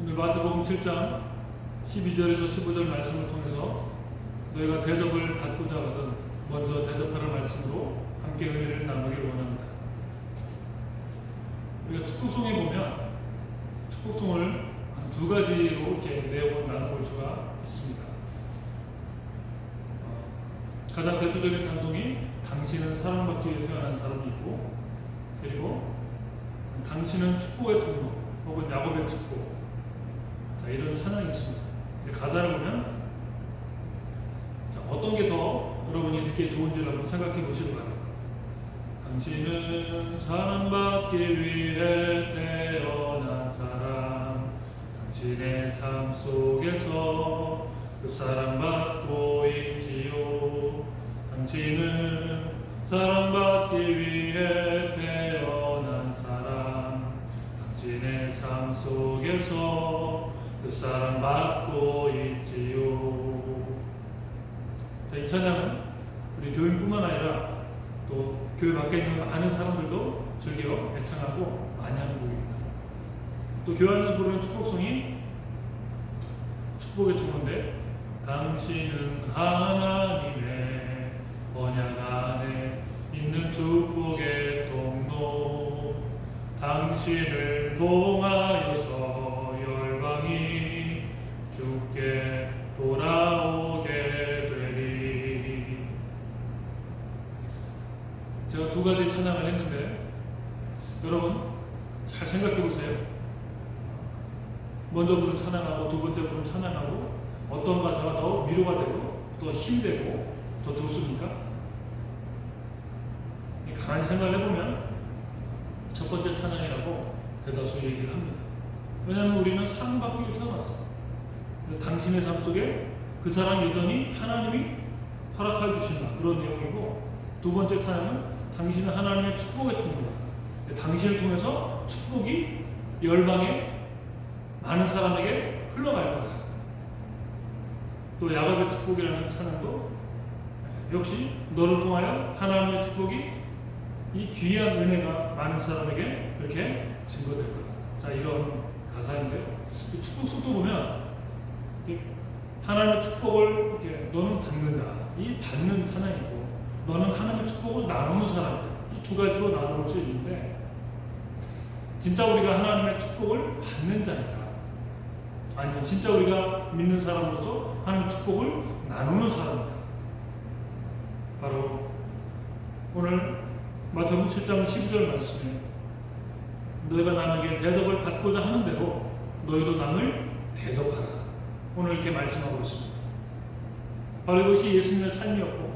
오늘 마태복음 7장 12절에서 15절 말씀을 통해서 너희가 대접을 받고자 하거든 먼저 대접하는 말씀으로 함께 은혜를 나누기를 원합니다. 우리가 축복송에 보면 축복송을 한두 가지로 이렇게 내용을 나눠볼 수가 있습니다. 어, 가장 대표적인 찬송이 당신은 사랑받기 위해 태어난 사람이 있고 그리고 당신은 축복의 통로 혹은 야곱의 축복 자, 이런 찬양이 있습니다. 가사를 보면 자, 어떤 게 더 여러분이 듣기에 좋은지를 한번 생각해 보시기 바랍니다. 당신은 사랑받기 위해 태어난 사람 당신의 삶 속에서 그 사랑받고 있지요 당신은 사랑받기 위해 태어난 사람 당신의 삶 속에서 그 사랑받고 있지요 자, 이 찬양은 우리 교인뿐만 아니라 또 교회 밖에 있는 많은 사람들도 즐겨 애창하고 많이 하는 곡입니다. 또 교회 안에서 부르는 축복송이 축복의 통로인데 당신은 하나님의 언약 안에 있는 축복의 통로 당신을 통하여서 열방이 주께 돌아오게 되리 제가 두 가지 찬양을 했는데 여러분 잘 생각해 보세요. 먼저 부른 찬양하고 두 번째 부른 찬양하고 어떤 가사가 더 위로가 되고 더 힘되고 더 좋습니까? 가만히 생각을 해보면 첫 번째 찬양이라고 대다수 얘기를 합니다. 왜냐하면 우리는 사랑받기 위해 태어났어. 당신의 삶 속에 그 사랑 여전히 하나님이 허락해 주신다. 그런 내용이고 두 번째 찬양은 당신은 하나님의 축복의 통로다. 당신을 통해서 축복이 열방의 많은 사람에게 흘러갈 거다. 또 야곱의 축복이라는 찬양도 역시 너를 통하여 하나님의 축복이 이 귀한 은혜가 많은 사람에게 그렇게 증거될 거다. 자 이런 가사인데요. 이 축복 속도 보면 이 하나님의 축복을 이렇게 너는 받는다. 이 받는 찬양이고 너는 하나님의 축복을 나누는 사람이다. 이 두 가지로 나눠볼 수 있는데 진짜 우리가 하나님의 축복을 받는 자인가? 아니면 진짜 우리가 믿는 사람으로서 하나님의 축복을 나누는 사람이다. 바로 오늘 마태복음 7장 12절 말씀에 너희가 남에게 대접을 받고자 하는 대로 너희도 남을 대접하라. 오늘 이렇게 말씀하고 있습니다. 바로 이것이 예수님의 삶이었고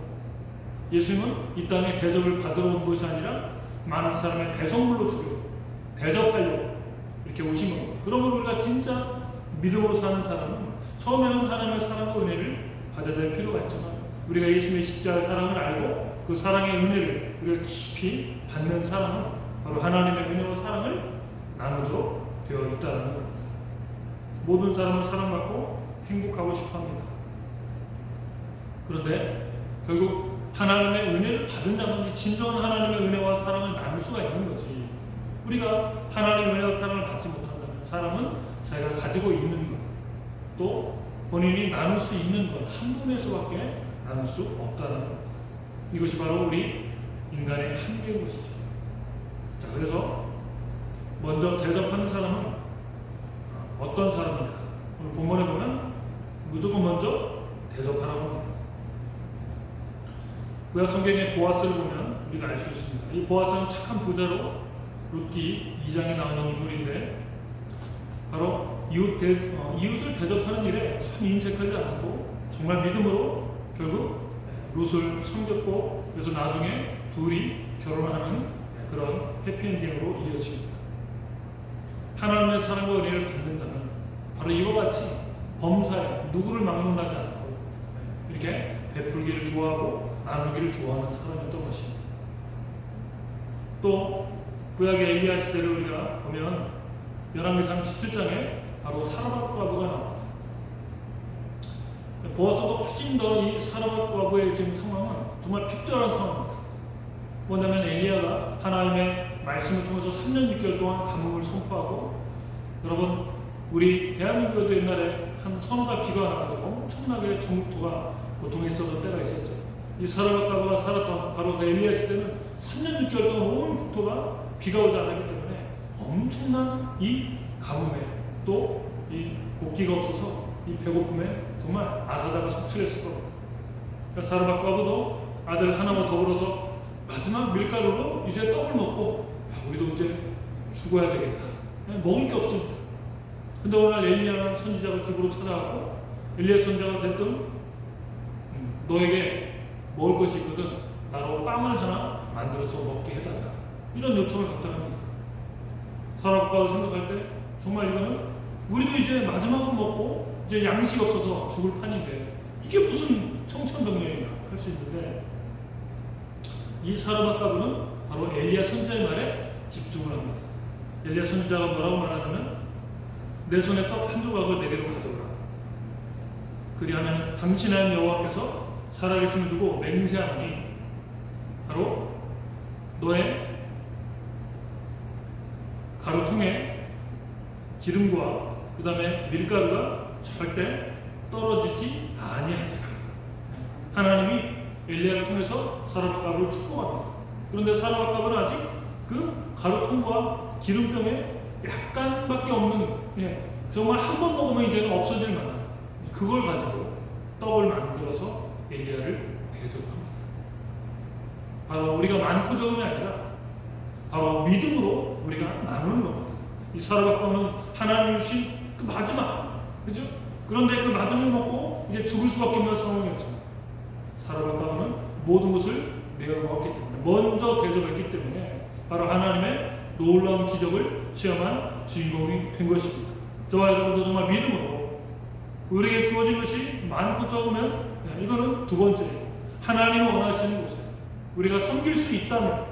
예수님은 이 땅에 대접을 받으러 온 것이 아니라 많은 사람의 배송물로 주려고 대접하려고 이렇게 오신 겁니다. 그러므로 우리가 진짜 믿음으로 사는 사람은 처음에는 하나님의 사랑과 은혜를 받아야 될 필요가 있지만 우리가 예수님의 십자가의 사랑을 알고 그 사랑의 은혜를 우리가 깊이 받는 사람은 바로 하나님의 은혜와 사랑을 나누도록 되어 있다는 겁니다. 모든 사람은 사랑받고 행복하고 싶어 합니다. 그런데 결국 하나님의 은혜를 받은 자만이 진정한 하나님의 은혜와 사랑을 나눌 수가 있는 거지. 우리가 하나님의 은혜와 사랑을 받지 못한다면 사람은 자기가 가지고 있는 것, 또 본인이 나눌 수 있는 것 한 분에서밖에 나눌 수 없다는 것. 이것이 바로 우리 인간의 한계인 것이죠. 자, 그래서 먼저 대접하는 사람은 어떤 사람인가? 오늘 본문에 보면 무조건 먼저 대접하라고 합니다. 구약 성경의 보아스를 보면 우리가 알 수 있습니다. 이 보아스는 착한 부자로 룻기 2장에 나오는 인물인데 바로 이웃 대, 어, 이웃을 대접하는 일에 참 인색하지 않았고 정말 믿음으로 결국 룻을 섬겼고 그래서 나중에 둘이 결혼하는 그런 해피엔딩으로 이어집니다. 하나님의 사랑과 은혜를 받는 자는 바로 이와 같이 범사에 누구를 막론하지 않고 이렇게 베풀기를 좋아하고 나누기를 좋아하는 사람이었던 것입니다. 또 구약의 엘리야 시대를 우리가 보면 열왕기상 17장에 바로 사르밧 과부가 나옵니다. 보아서가 훨씬 더 이 사르밧 과부의 지금 상황은 정말 핍절한 상황입니다. 뭐냐면 엘리야가 하나님의 말씀을 통해서 3년 6개월 동안 가뭄을 선포하고 여러분 우리 대한민국에도 옛날에 한 서너가 비가 나가지고 엄청나게 전국토가 고통했었던 때가 있었죠. 이 사라바가가 살았던 바로 그 엘리야 시대는 3년 6개월 동안 온 국토가 비가 오지 않았기 때문에 엄청난 이 가뭄에 또이 곡기가 없어서 이 배고픔에 정말 아사다가 속출했을 겁니다. 사르밧가브도 아들 하나와 더불어서 마지막 밀가루로 이제 떡을 먹고 야, 우리도 이제 죽어야 되겠다. 그냥 먹을 게 없습니다. 근데 오늘 엘리야라는 선지자가 집으로 찾아가고 엘리야 선지자가 됐든 음, 너에게 먹을 것이 있거든 나로 빵을 하나 만들어서 먹게 해달라. 이런 요청을 갑자기 합니다. 사람과 생각할 때 정말 이거는 우리도 이제 마지막으로 먹고 이제 양식 없어서 죽을 판인데 이게 무슨 청천벽력이냐 할 수 있는데 이 사라바가브는 바로 엘리야 선지자의 말에 집중을 합니다. 엘리야 선지자가 뭐라고 말하냐면 내 손에 떡 한 조각을 내게로 가져오라. 그리하면 당신의 여호와께서 살아계심을 두고 맹세하니 바로 너의 가루통에 기름과 그 다음에 밀가루가 절대 떨어지지 아니하리라. 하나님이 엘리야를 통해서 사라박갑을 축복합니다. 그런데 사라박갑은 아직 그 가루통과 기름병에 약간밖에 없는 예, 정말 한 번 먹으면 이제는 없어질 만한 그걸 가지고 떡을 만들어서 엘리야를 대접합니다. 바로 우리가 많고 적음이 아니라 바로 믿음으로 우리가 나누는 겁니다. 이 사라박가는 하나님 주신 그 마지막, 그죠? 그런데 그 마지막을 먹고 이제 죽을 수밖에 없는 상황이었잖아요. 사라박가는 모든 것을 내어놓았기 때문에 먼저 대접했기 때문에 바로 하나님의 놀라운 기적을 체험한 주인공이 된 것입니다. 저와 여러분도 정말 믿음으로 우리에게 주어진 것이 많고 적으면 야, 이거는 두 번째 하나님이 원하시는 곳에 우리가 섬길 수 있다면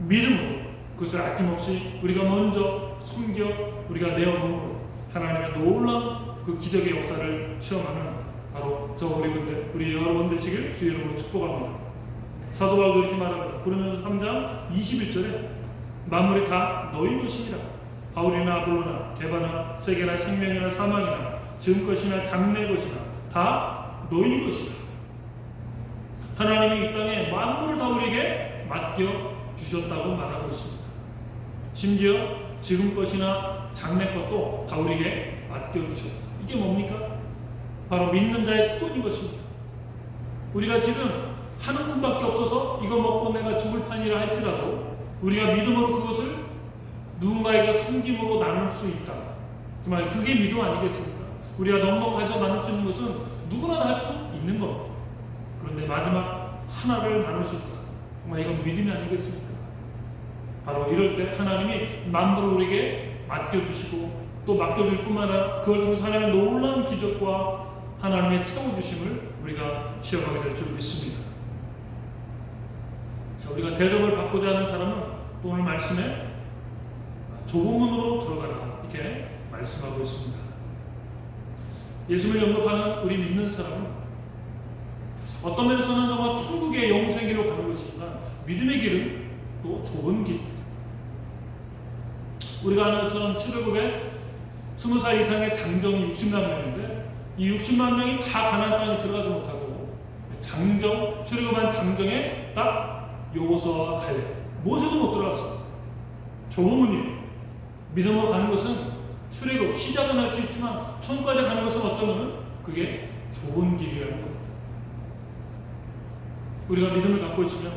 믿음으로 그것을 아낌없이 우리가 먼저 섬겨 우리가 내어놓음으로 하나님의 놀라운 그 기적의 역사를 체험하는 바로 저 분들 우리 여러분 되시길 주의 이름으로 축복합니다. 사도 바울도 이렇게 말합니다. 고린도서 3장 21절에 만물이 다 너희 것이니라. 바울이나 아볼로나 개바나 세계나 생명이나 사망이나 지금 것이나 장래 것이나 다 너희 것이다. 하나님이 이 땅에 만물을 다 우리에게 맡겨 주셨다고 말하고 있습니다. 심지어 지금 것이나 장래 것도 다 우리에게 맡겨 주셨다. 이게 뭡니까? 바로 믿는 자의 특권인 것입니다. 우리가 지금 하는 분밖에 없어서 이거 먹고 내가 죽을 판이라 할지라도 우리가 믿음으로 그것을 누군가에게 섬김으로 나눌 수 있다. 정말 그게 믿음 아니겠습니까? 우리가 넉넉해서 나눌 수 있는 것은 누구나 다할수 있는 겁니다. 그런데 마지막 하나를 나눌 수 있다. 정말 이건 믿음이 아니겠습니까? 바로 이럴 때 하나님이 만물을 우리에게 맡겨주시고 또 맡겨줄 뿐만 아니라 그걸 통해서 하나님의 놀라운 기적과 하나님의 채워주심을 우리가 체험하게 될 줄 믿습니다. 자, 우리가 대접을 받고자 하는 사람은 또 오늘 말씀에 좁은 문으로 들어가라 이렇게 말씀하고 있습니다. 예수를 영접하는 우리 믿는 사람은 어떤 면에서는 정말 천국의 영생의 길로 가는 것이지만 믿음의 길은 또 좁은 길. 우리가 아는 것처럼 출애굽에 20살 이상의 장정이 60만 명인데 이 60만 명이 다 가나안 땅에 들어가지 못하고 장정 출애굽한 장정에 딱 여호수아와 갈렙 모세도 못 들어갔어. 좁은 문이에요. 믿음으로 가는 것은 출애굽 시작은 할 수 있지만 천국까지 가는 것은 어쩌면 그게 좁은 길이라는 겁니다. 우리가 믿음을 갖고 있으면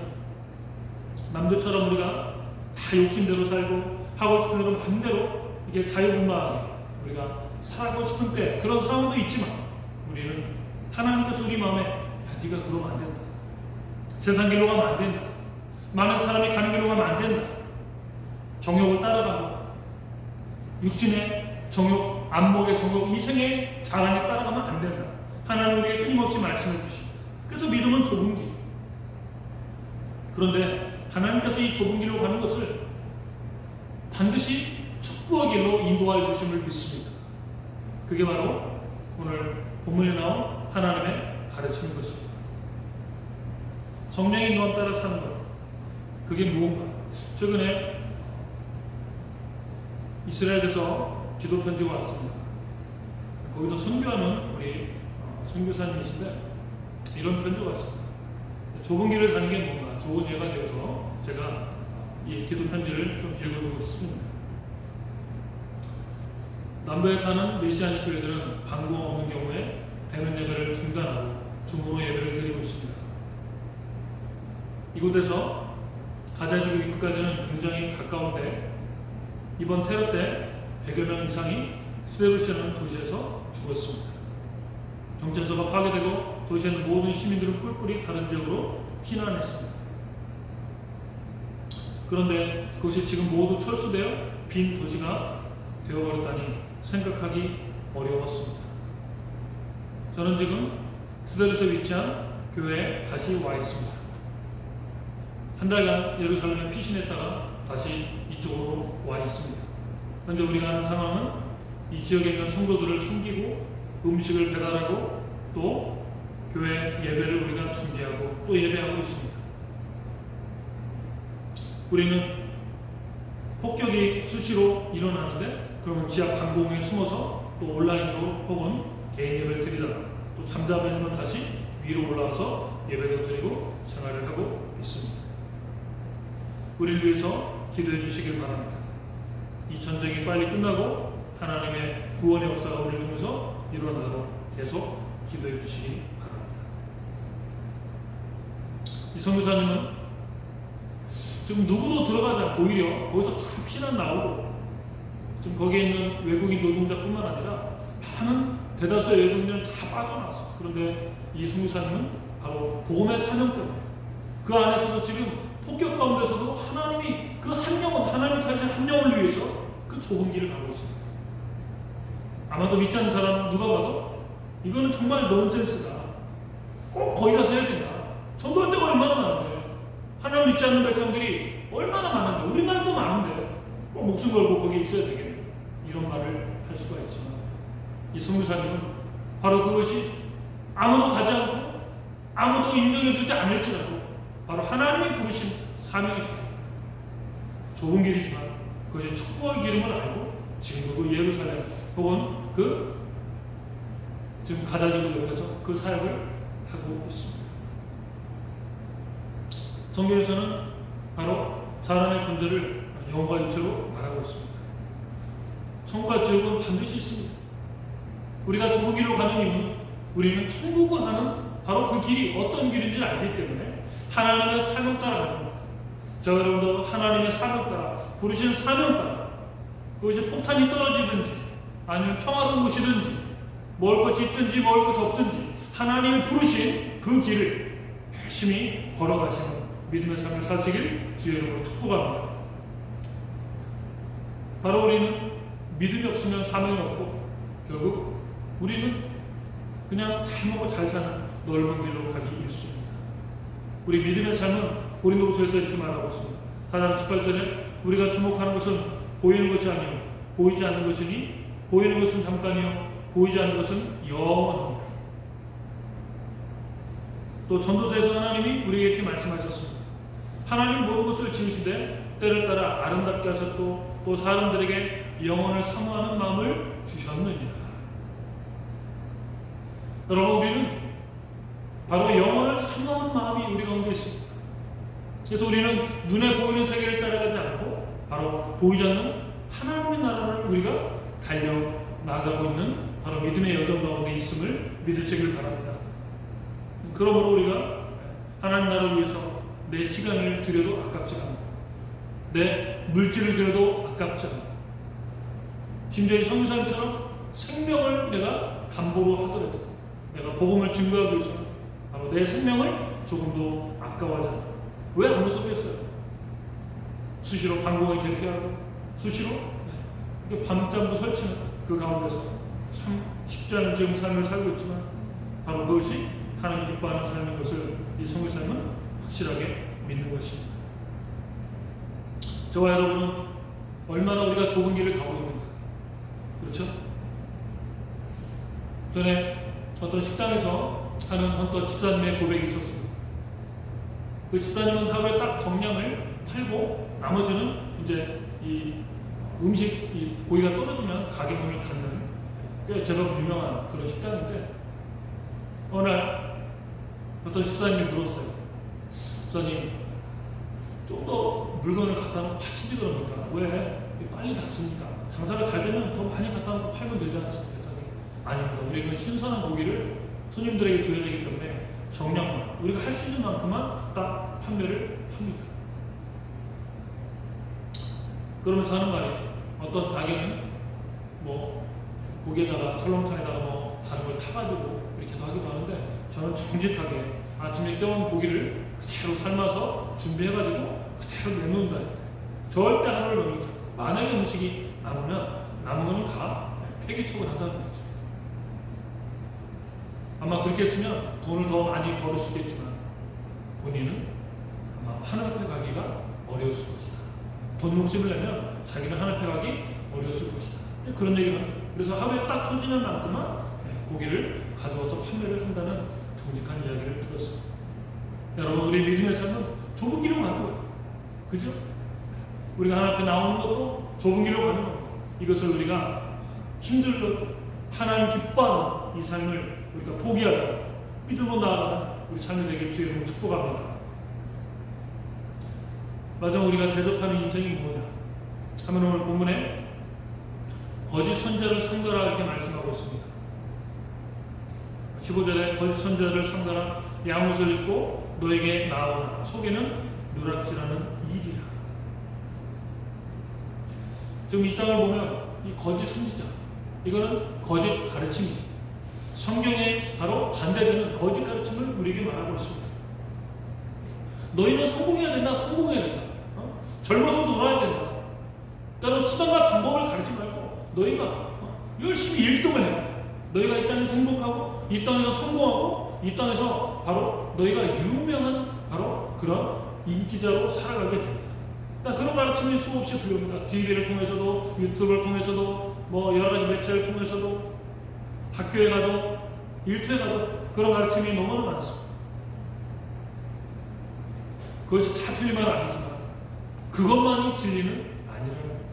남들처럼 우리가 다 욕심대로 살고 하고 싶은 대로 마음대로 이게 자유분방하게 우리가 살고 싶은 때 그런 상황도 있지만 우리는 하나님께서 우리 마음에 야 네가 그러면 안 된다. 세상 길로 가면 안 된다. 많은 사람이 가는 길로 가면 안 된다. 정욕을 따라가고 육신의 정욕, 안목의 정욕, 이생의 자랑에 따라가면 안 된다. 하나님 우리에게 끊임없이 말씀해 주십니다. 그래서 믿음은 좁은 길. 그런데 하나님께서 이 좁은 길로 가는 것을 반드시 축복의 길로 인도하여 주심을 믿습니다. 그게 바로 오늘 본문에 나온 하나님의 가르치는 것입니다. 성령의 인도함 따라 사는 것. 그게 무언가? 최근에 이스라엘에서 기도 편지가 왔습니다. 거기서 선교하는 우리 어, 선교사님이신데 이런 편지가 왔습니다. 좁은 길을 가는 게 뭔가 좋은 예가 되어서 제가 이 기도 편지를 좀 읽어주고 있습니다. 남부에 사는 메시아닉 교회들은 방법 없는 경우에 대면 예배를 중단하고 중으로 예배를 드리고 있습니다. 이곳에서 가자지구 입구까지는 굉장히 가까운데 이번 테러 때 100여 명 이상이 스데루시라는 도시에서 죽었습니다. 경찰서가 파괴되고 도시에 있는 모든 시민들은 뿔뿔이 다른 지역으로 피난했습니다. 그런데 그것이 지금 모두 철수되어 빈 도시가 되어버렸다니 생각하기 어려웠습니다. 저는 지금 스데르스에 위치한 교회에 다시 와 있습니다. 한 달간 예루살렘에 피신했다가 다시 이쪽으로 와 있습니다. 현재 우리가 하는 상황은 이 지역에 있는 성도들을 섬기고 음식을 배달하고 또 교회 예배를 우리가 중계하고 또 예배하고 있습니다. 우리는 폭격이 수시로 일어나는데 그러면 지하 방공에 숨어서 또 온라인으로 혹은 개인 예배를 드리다가 또 잠잠해지면 다시 위로 올라와서 예배도 드리고 생활을 하고 있습니다. 우리를 위해서 기도해 주시길 바랍니다. 이 전쟁이 빨리 끝나고 하나님의 구원의 역사가 우리를 통해서 일어나도록 계속 기도해 주시기 바랍니다. 이 선교사님은 지금 누구도 들어가지 않고 오히려 거기서 다 피난 나오고 지금 거기에 있는 외국인 노동자뿐만 아니라 많은 대다수의 외국인들은 다 빠져나왔어. 그런데 이 선교사님은 바로 복음의 사명 때문에 그 안에서도 지금 폭격 가운데서도 하나님이 그 한 영혼, 하나님 찾으신 한 영혼을 위해서 그 좁은 길을 가고 있습니다. 아마도 믿지 않는 사람 누가 봐도 이거는 정말 넌센스다. 꼭 거기 가서 해야 된다. 전도할 때가 얼마나 많은데. 하나님 믿지 않는 백성들이 얼마나 많은데. 우리나라도 많은데. 꼭 목숨 걸고 거기 있어야 되겠네. 이런 말을 할 수가 있지만 이 선교사님은 바로 그것이 아무도 가지 않고 아무도 인정해 주지 않을지라도 바로 하나님이 부르신 사명이죠. 좁은 길이지만 그것이 축복의 기름을 알고 지금도 그 예루살렘 혹은 그 지금 가자지구 옆에서 그 사역을 하고 있습니다. 성경에서는 바로 사람의 존재를 영과 육체로 말하고 있습니다. 천국과 지옥은 반드시 있습니다. 우리가 좁은 길로 가는 이유는 우리는 천국을 하는 바로 그 길이 어떤 길인지 알기 때문에 하나님의 사명 따라 가는 겁니다. 저 여러분도 하나님의 사명 따라 부르신 사명 따라 그것이 폭탄이 떨어지든지 아니면 평화로운 곳이든지 먹을 것이 있든지 먹을 것이 없든지 하나님이 부르신 그 길을 열심히 걸어가시는 믿음의 삶을 사시길 주의 이름으로 축복합니다. 바로 우리는 믿음이 없으면 사명이 없고 결국 우리는 그냥 잘 먹고 잘 사는 넓은 길로 가기 일수입니다. 우리 믿음의 삶은 고린도후서에서 이렇게 말하고 있습니다. 4장 18절에 우리가 주목하는 것은 보이는 것이 아니요 보이지 않는 것이니 보이는 것은 잠깐이요 보이지 않는 것은 영원합니다. 또 전도서에서 하나님이 우리에게 이렇게 말씀하셨습니다. 하나님 모든 것을 지으시되 때를 따라 아름답게 하셨고 또 사람들에게 영혼을 사모하는 마음을 주셨느니라. 여러분 우리는 바로 영혼을 사모하는 마음이 우리 가운데 있습니다. 그래서 우리는 눈에 보이는 세계를 따라가지 않고 바로 보이지 않는 하나님의 나라를 우리가 달려 나가고 있는 바로 믿음의 여정 가운데 있음을 믿으시길 바랍니다. 그러므로 우리가 하나님 나라를 위해서 내 시간을 들여도 아깝지 않고 내 물질을 들여도 아깝지 않고 심지어 이 성사님처럼 생명을 내가 담보로 하더라도 내가 복음을 증거하기 위해서 바로 내 생명을 조금도 아까워하지 않고 왜 안 무섭겠어요? 수시로 방공을 대피하고 수시로 네. 밤잠도 설치는 그 가운데서 참 쉽지 않은 지금 삶을 살고 있지만 바로 그것이 하나님 기뻐하는 삶인 것을 이 성교사님은 확실하게 믿는 것입니다. 저와 여러분은 얼마나 우리가 좁은 길을 가고 있는가 그렇죠? 전에 어떤 식당에서 하는 어떤 집사님의 고백이 있었습니다. 그 집사님은 하루에 딱 정량을 팔고 나머지는 이제 이 음식 이 고기가 떨어지면 가게 문을 닫는 꽤 제법 유명한 그런 식당인데 어느 날 어떤 집사님이 물었어요. 집사님 좀 더 물건을 갖다 놓고 파시지 그럽니까? 왜 빨리 닫습니까? 장사가 잘 되면 더 많이 갖다 놓고 팔면 되지 않습니까? 아닙니다. 우리는 신선한 고기를 손님들에게 줘야 되기 때문에 정량만 우리가 할 수 있는 만큼만 딱 판매를 합니다. 그러면서 하는 말이 어떤 가게는 뭐 고기에다가 설렁탕에다가 뭐 다른 걸 타가지고 이렇게도 하기도 하는데 저는 정직하게 아침에 떼온 고기를 그대로 삶아서 준비해가지고 그대로 내놓는다. 절대 하루를 넘기지 만약에 음식이 남으면 남은 거는 다 폐기 처분한다는 거죠. 아마 그렇게 했으면 돈을 더 많이 벌을 수 있겠지만 본인은 아마 하늘 앞에 가기가 어려웠을 것이다. 돈 욕심을 내면 자기는 하늘 앞에 가기 어려웠을 것이다. 그런 얘기를 합니다. 그래서 하루에 딱 소진한 만큼만 고기를 가져와서 판매를 한다는 정직한 이야기를 들었습니다. 여러분 우리 믿음의 삶은 좁은 길로 가는 거예요. 그죠? 우리가 하나님 앞에 나오는 것도 좁은 길로 가는 겁니다. 이것을 우리가 힘들고 하나님 기뻐하는 이 삶을 우리가 포기하지 않고 믿음으로 나아가는 우리 되길 주의 이름으로 축복합니다. 마지막 우리가 대접하는 인생이 뭐냐? 하면 오늘 본문에 거짓 선자를 상거라 이렇게 말씀하고 있습니다. 15절에 거짓 선자를 상거라 양옷을 입고 너에게 나오나 속에는 누락질하는 일이라. 지금 이 땅을 보면 이 거짓 선지자 이거는 거짓 가르침이죠. 성경에 바로 반대되는 거짓 가르침을 우리에게 말하고 있습니다. 너희는 성공해야 된다, 성공해야 된다. 어? 젊어서 놀아야 된다. 따로 수단과 방법을 가르치지 말고 너희가 어? 열심히 1등을 해. 너희가 이 땅에서 행복하고 이 땅에서 성공하고 이 땅에서 바로 너희가 유명한 바로 그런 인기자로 살아가게 됩니다. 그러니까 그런 가르침이 수없이 들려옵니다. TV를 통해서도 유튜브를 통해서도 뭐 여러 가지 매체를 통해서도 학교에 가도 일터에 가도 그런 가르침이 너무나 많습니다. 그것이 다 틀린 건 아니지만 그것만이 진리는 아니라는 겁니다.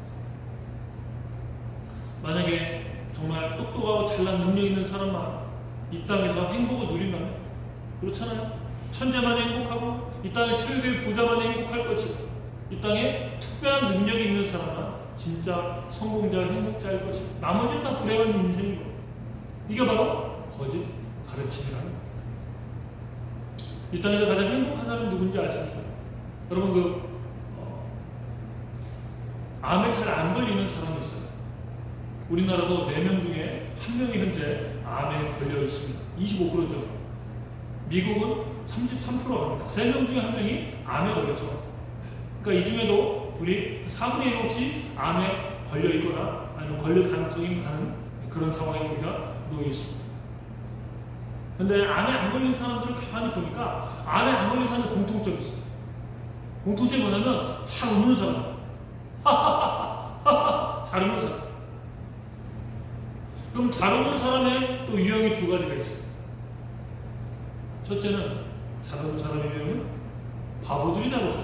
만약에 정말 똑똑하고 잘난 능력 있는 사람만 이 땅에서 행복을 누린다면 그렇잖아요. 천재만 행복하고 이 땅의 최고의 부자만 행복할 것이고 이 땅에 특별한 능력이 있는 사람만 진짜 성공자, 행복자일 것이고 나머지는 다 불행한 인생이고 이게 바로 거짓 가르침이라는 겁니다. 이 땅에서 가장 행복한 사람이 누군지 아십니까? 여러분 그 어, 암에 잘 안 걸리는 사람이 있어요. 우리나라도 4명 중에 한 명이 현재 암에 걸려 있습니다. 25%죠. 미국은 33%가 합니다. 3명 중에 한 명이 암에 걸려서. 그러니까 이 중에도 우리 4분의 1 혹시 암에 걸려 있거나 아니면 걸릴 가능성이 많은 그런 상황에 우리가 놓여 있습니다. 근데 암에 안 걸린 사람들을 가만히 보니까 암에 안 걸린 사람들 공통점이 있어요. 공통점이 뭐냐면 잘 웃는 사람. 잘 웃는 사람. 그럼 잘 웃는 사람의 또 유형이 두 가지가 있어요. 첫째는 잘 웃는 사람의 유형은 바보들이 잘. 바보.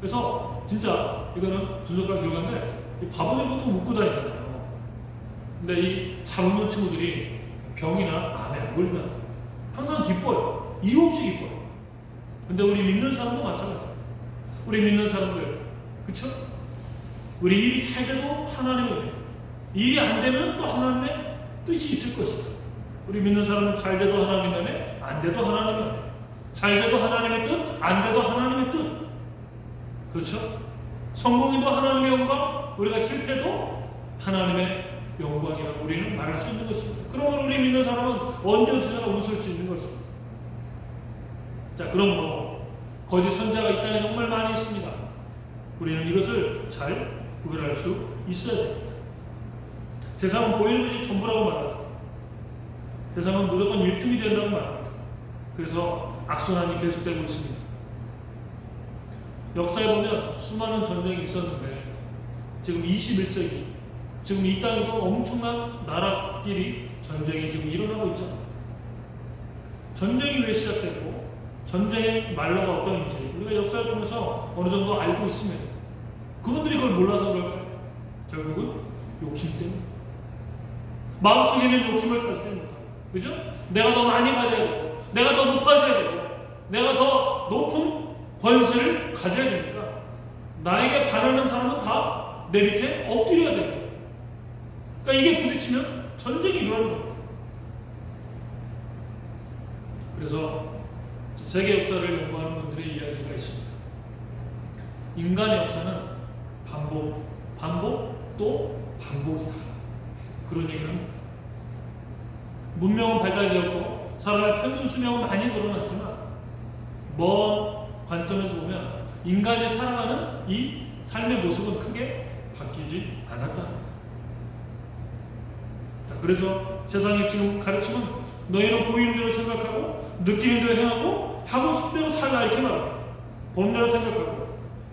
그래서 진짜 이거는 분석한 결과인데 이 바보들 보통 웃고 다니잖아요. 근데 이잘 웃는 친구들이 병이나 암에 안 걸리면 항상 기뻐요. 이유 없이 기뻐요. 근데 우리 믿는 사람도 마찬가지예요. 우리 믿는 사람들, 그쵸? 우리 일이 잘 돼도 하나님의 은혜. 일이 안 되면 또 하나님의 뜻이 있을 것이다. 우리 믿는 사람은 잘 돼도 하나님의 은혜, 안 돼도 하나님의 은혜. 잘 돼도 하나님의 뜻, 안 돼도 하나님의 뜻. 그렇죠? 성공해도 하나님의 영광, 우리가 실패도 하나님의 영광이라고 우리는 말할 수 있는 것입니다. 그러므로 우리 믿는 사람은 언제 어디서나 웃을 수 있는 것입니다. 자, 그러므로 거짓 선자가 이 땅에 정말 많이 있습니다. 우리는 이것을 잘 구별할 수 있어야 됩니다. 세상은 보이는 것이 전부라고 말하죠. 세상은 무조건 1등이 된다고 말합니다. 그래서 악순환이 계속되고 있습니다. 역사에 보면 수많은 전쟁이 있었는데 지금 21세기 지금 이 땅에도 엄청난 나라끼리 전쟁이 지금 일어나고 있잖아요. 전쟁이 왜 시작됐고 전쟁의 말로가 어떤지 우리가 역사를 통해서 어느 정도 알고 있습니다. 그분들이 그걸 몰라서 그럴까요? 결국은 욕심 때문에. 마음속에 있는 욕심을 다스리지 못하고. 그죠? 내가 더 많이 가져야 되고, 내가 더 높아져야 되고, 내가 더 높은 권세를 가져야 되니까, 나에게 반하는 사람은 다 내 밑에 엎드려야 되고. 그러니까 이게 부딪히면 전쟁이 일어나는 겁니다. 그래서 세계 역사를 연구하는 분들의 이야기가 있습니다. 인간의 역사는 반복, 반복, 또 반복이다. 그런 얘기를 합니다. 문명은 발달되었고 사람의 평균 수명은 많이 늘어났지만 먼 관점에서 보면 인간이 살아가는 이 삶의 모습은 크게 바뀌지 않았다. 자, 그래서 세상이 지금 가르치면 너희는 보이는 대로 생각하고 느끼는 대로 행하고 하고 싶은 대로 살라 이렇게 말합니다. 본대로 생각하고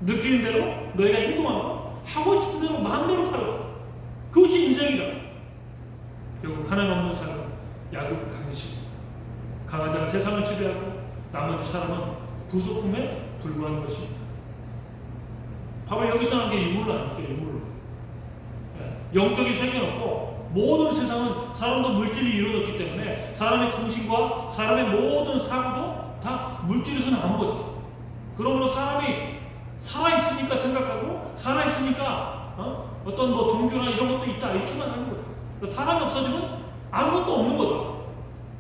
느끼는 대로 너희가 행동하고 하고 싶은 대로 마음대로 살아. 그것이 인생이다. 결국 하나님 없는 삶은 야곱 강식. 강한 자가 세상을 지배하고 나머지 사람은 부속품에 불과한 것입니다. 바로 여기서 나온 게 유물로 아닙니까? 유물로. 예, 영적인 세계는 없고 모든 세상은 사람도 물질이 이루어졌기 때문에 사람의 정신과 사람의 모든 사고도 다 물질에서 나온 거다. 그러므로 사람이 살아있으니까 생각하고 살아있으니까 어? 어떤 뭐 종교나 이런 것도 있다 이렇게만 하는 거예요. 그러니까 사람이 없어지면 아무것도 없는 거다.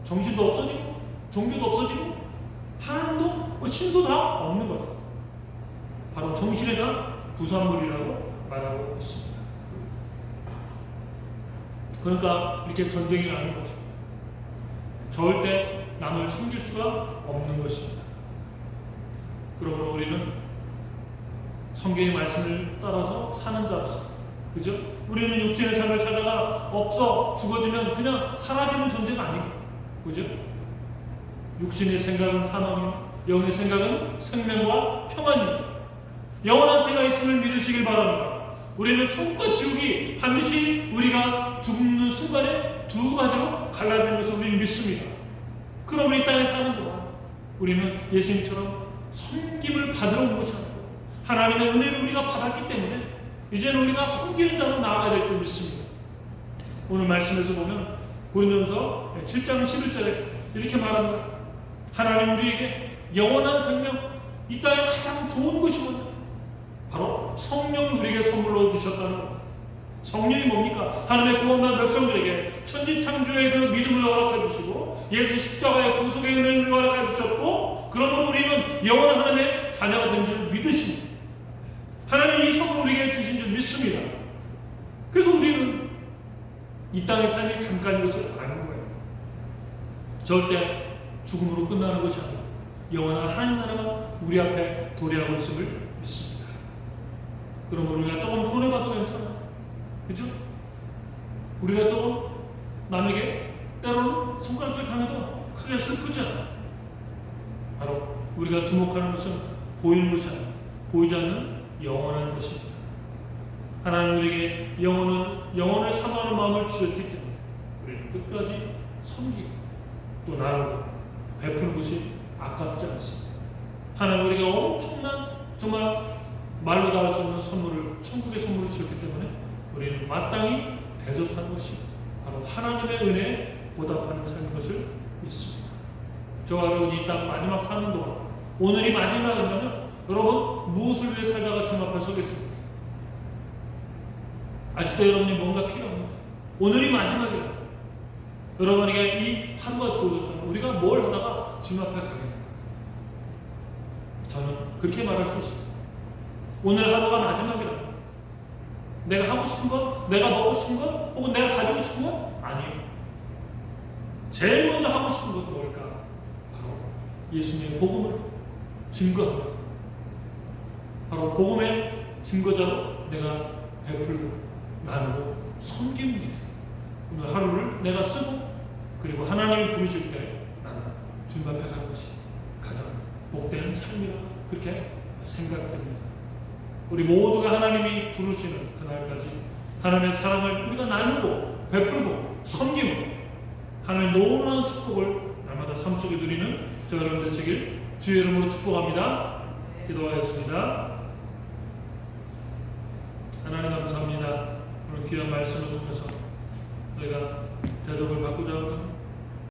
정신도 없어지고 종교도 없어지고 하나님도 뭐 신도 다 없는 거다. 바로 정신에 대한 부산물이라고 말하고 있습니다. 그러니까 이렇게 전쟁이 나는 거죠. 절대 남을 섬길 수가 없는 것입니다. 그러므로 우리는 성경의 말씀을 따라서 사는 자로서 그죠? 우리는 육신의 삶을 살다가 없어 죽어지면 그냥 사라지는 존재가 아니고 그죠? 육신의 생각은 사망이요 영의 생각은 생명과 평안입니다. 영원한 생가 있음을 믿으시길 바랍니다. 우리는 천국과 지옥이 반드시 우리가 죽는 순간에 두 가지로 갈라지는 것을 우리는 믿습니다. 그럼 우리 땅에 사는 동안 우리는 예수님처럼 섬김을 받으러 온 것이 아니고 하나님의 은혜를 우리가 받았기 때문에 이제는 우리가 섬기는 자로 나아가야 될 줄 믿습니다. 오늘 말씀에서 보면 고린도서 7장 11절에 이렇게 말합니다. 하나님 우리에게 영원한 생명, 이 땅에 가장 좋은 것이 뭐냐? 바로 성령을 우리에게 선물로 주셨다는 겁니다. 성령이 뭡니까? 하나님의 구원받은 백성들에게 천지 창조의 그 믿음을 허락해 주시고 예수 십자가의 구속의 은혜를 허락해 주셨고 그러므로 우리는 영원한 하나님의 자녀가 된 줄 믿으십니다. 하나님이 이 선물 우리에게 주신 줄 믿습니다. 그래서 우리는 이 땅의 삶이 잠깐인 것을 아는 거예요. 절대 죽음으로 끝나는 것이 아니고 영원한 하나님 나라가 우리 앞에 도래하고 있음을 믿습니다. 그러면 우리가 조금 손해봐도 괜찮아. 그죠? 우리가 조금 남에게 때로는 손가락질 당해도 크게 슬프지 않아. 바로 우리가 주목하는 것은 보이는 것이 아니라 보이지 않는 영원한 것입니다. 하나님 우리에게 영혼은 영혼을 사모하는 마음을 주셨기 때문에 우리는 끝까지 섬기고 또 나누고 베푸는 것이 아깝지 않습니다. 하나님 우리에게 엄청난 정말 말로 다할 수 없는 선물을 천국의 선물을 주셨기 때문에 우리는 마땅히 대접하는 것이 바로 하나님의 은혜에 보답하는 삶인 것을 믿습니다. 저와 여러분이 이땅 마지막 사는 동안 오늘이 마지막이라면 여러분 무엇을 위해 살다가 주님 앞에 서겠습니까? 아직도 여러분이 뭔가 필요합니다. 오늘이 마지막이에요. 여러분에게 이 하루가 주어졌다면 우리가 뭘 하다가 주님 앞에 가겠습니까? 저는 그렇게 말할 수 있습니다. 오늘 하루가 마지막이라. 내가 하고 싶은 것, 내가 먹고 싶은 것, 혹은 내가 가지고 싶은 것 아니에요. 제일 먼저 하고 싶은 건 뭘까? 바로 예수님의 복음을 증거하는 바로 복음의 증거자로 내가 베풀고 나누고 섬기는 일. 오늘 하루를 내가 쓰고 그리고 하나님이 부르실 때 나는 주님 앞에 가는 것이 가장 복되는 삶이라 그렇게 생각됩니다. 우리 모두가 하나님이 부르시는 그날까지 하나님의 사랑을 우리가 나누고 베풀고 섬기고 하나님의 놀라운 축복을 날마다 삶 속에 누리는 저 여러분들 되길 주의 이름으로 축복합니다. 기도하겠습니다. 하나님 감사합니다. 오늘 귀한 말씀을 통해서 저희가 대접을 바꾸자